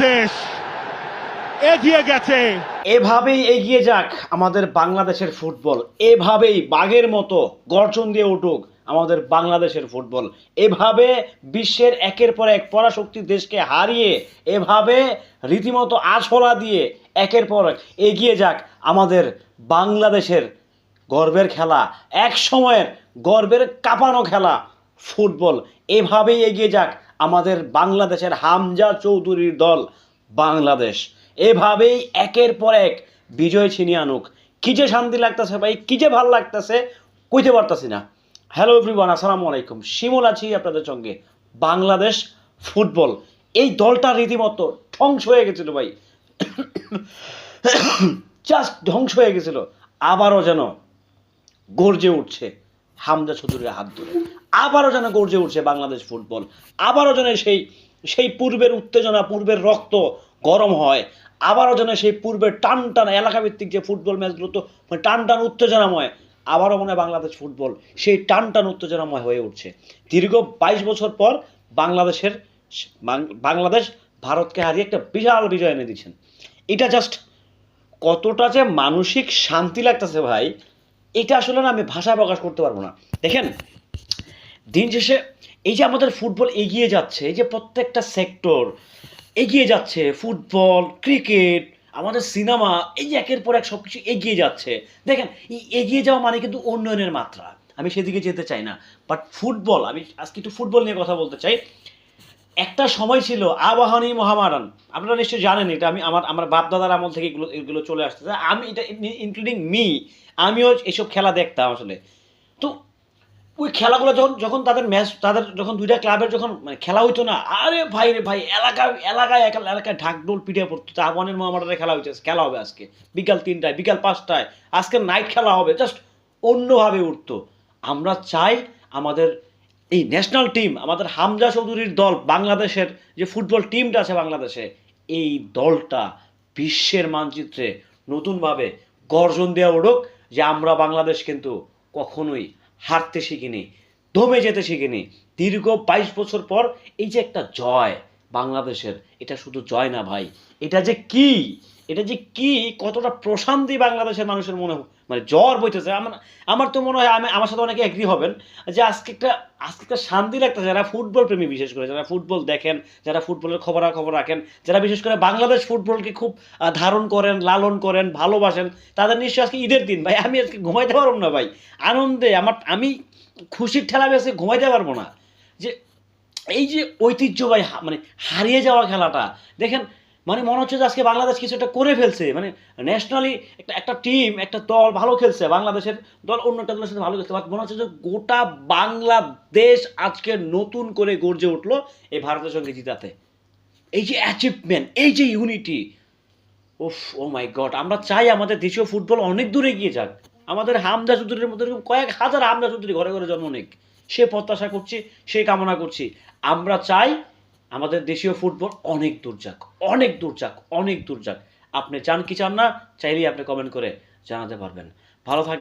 বাংলাদেশ। এগিয়ে গেছে। এভাবেই এগিয়ে যাক আমাদের বাংলাদেশের ফুটবল। এভাবেই বাঘের মতো গর্জন দিয়ে উঠুক আমাদের বাংলাদেশের ফুটবল। এভাবে বিশ্বের একের পর এক পরাশক্তি দেশকে হারিয়ে এভাবে রীতিমতো আছলা দিয়ে একের পর এক এগিয়ে যাক আমাদের বাংলাদেশের গর্বের খেলা। এক সময়ের গর্বের কাঁপানো খেলা ফুটবল। এভাবেই এগিয়ে যাক আমাদের বাংলাদেশের হামজা চৌধুরীর দল বাংলাদেশ। এভাবেই একের পর এক বিজয় ছিনিয়ে আনুক। কি যে শান্তি লাগতেছে ভাই, কি যে ভালো লাগতেছে, কইতে পারতাছি না। হ্যালো এভরিওয়ান আসসালামু আলাইকুম। শিমুল আছি আপনাদের সঙ্গে। বাংলাদেশ ফুটবল। এই দলটা রীতিমতো ধ্বংস হয়ে গেছিল ভাই। জাস্ট ধ্বংস হয়ে গেছিল। আবারও যেন গর্জে উঠছে। হামজা চৌধুরীর হাত ধরে। আবারও যেন গর্জে উঠছে বাংলাদেশ ফুটবল। আবারও যেন সেই সেই পূর্বের উত্তেজনা, পূর্বের রক্ত গরম হয়। আবারও যেন সেই পূর্বের টান টান এলাকাভিত্তিক যে ফুটবল ম্যাচগুলো তো মানে টান টান উত্তেজনাময়, আবারও মনে বাংলাদেশ ফুটবল সেই টান টান উত্তেজনাময় হয়ে উঠছে। দীর্ঘ বাইশ বছর পর বাংলাদেশের বাংলাদেশ ভারতকে হারিয়ে একটা বিশাল বিজয় এনে দিচ্ছেন এটা জাস্ট কতটা যে মানসিক শান্তি লাগতেছে ভাই এটা আসলে না আমি ভাষায় প্রকাশ করতে পারব না। দেখেন, দিন শেষে এই যে আমাদের ফুটবল এগিয়ে যাচ্ছে, এই যে প্রত্যেকটা সেক্টর এগিয়ে যাচ্ছে, ফুটবল, ক্রিকেট, আমাদের সিনেমা, এই যে একের পর এক সব কিছু এগিয়ে যাচ্ছে। দেখেন, এই এগিয়ে যাওয়া মানে কিন্তু উন্নয়নের মাত্রা। আমি সেদিকে যেতে চাই না। বাট ফুটবল, আমি আজকে একটু ফুটবল নিয়ে কথা বলতে চাই। একটা সময় ছিল আবাহনী মহামারণ। আপনারা নিশ্চয়ই জানেন এটা, আমি আমার আমার বাপ দাদার আমল থেকে এগুলো এগুলো চলে আসতেছে। আমি এটা ইনক্লুডিং মি আমিও এসব খেলা দেখতাম আসলে। তো ওই খেলাগুলো যখন যখন তাদের ম্যাচ তাদের যখন দুইটা ক্লাবের যখন মানে খেলা হইতো না, আরে ভাই রে ভাই, এলাকা, এলাকায় এক, এলাকায় ঢাকডোল পিঠে পড়তো। আবাহনের মহামারানের খেলা হইছে, খেলা হবে আজকে। বিকাল তিনটায়, বিকাল পাঁচটায়। আজকে নাইট খেলা হবে জাস্ট অন্যভাবে উঠতো। আমরা চাই আমাদের এই ন্যাশনাল টিম আমাদের হামজা চৌধুরীর দল, বাংলাদেশের যে ফুটবল টিমটা আছে বাংলাদেশে, এই দলটা বিশ্বের মানচিত্রে নতুনভাবে গর্জন দেওয়া উঠুক যে আমরা বাংলাদেশ কিন্তু কখনোই হারতে শিখিনি, দমে যেতে শিখিনি। দীর্ঘ বাইশ বছর পর এই যে একটা জয় বাংলাদেশের, এটা শুধু জয় না ভাই, এটা যে কি? এটা যে কি, কতটা প্রশান্তি বাংলাদেশের মানুষের মনে মানে জ্বর বইতেছে। আমার আমার তো মনে হয় আমি, আমার সাথে অনেকে এগ্রি হবেন যে আজকে একটা আজকে একটা শান্তি লাগতেছে। যারা ফুটবল প্রেমী বিশেষ করে, যারা ফুটবল দেখেন, যারা ফুটবলের খবরাখবর রাখেন, যারা বিশেষ করে বাংলাদেশ ফুটবলকে খুব ধারণ করেন, লালন করেন, ভালোবাসেন, তাদের নিশ্চয়ই আজকে ঈদের দিন। ভাই, আমি আজকে ঘুমাইতে পারব না, ভাই। আনন্দে আমার, আমি খুশির ঠেলা বেসে ঘুমাইতে পারব না। যে, এই যে ঐতিহ্যবাহী মানে হারিয়ে যাওয়া খেলাটা, দেখেন মানে মনে হচ্ছে যে আজকে বাংলাদেশ কিছু একটা করে ফেলছে। মানে ন্যাশনালি একটা একটা টিম একটা দল ভালো খেলছে, বাংলাদেশের দল অন্য একটা দলের সাথে ভালো খেলছে। মনে হচ্ছে যে গোটা বাংলাদেশ আজকে নতুন করে গর্জে উঠল এই ভারতের সঙ্গে জিতাতে। এই যে অ্যাচিভমেন্ট এই যে ইউনিটি উফ ও মাই গড আমরা চাই আমাদের দেশীয় ফুটবল অনেক দূরে এগিয়ে যাক। আমাদের হামদা চৌধুরীর মধ্যে এরকম কয়েক হাজার হামদা চৌধুরী ঘরে ঘরে জন্ম নেক। সে প্রত্যাশা করছি, সে কামনা করছি। আমরা চাই আমাদের দেশীয় ফুটবল অনেক দূর যাক অনেক দূর যাক অনেক দূর যাক আপনি চান কি চান না, চাইলেই আপনি কমেন্ট করে জানাতে পারবেন। ভালো থাক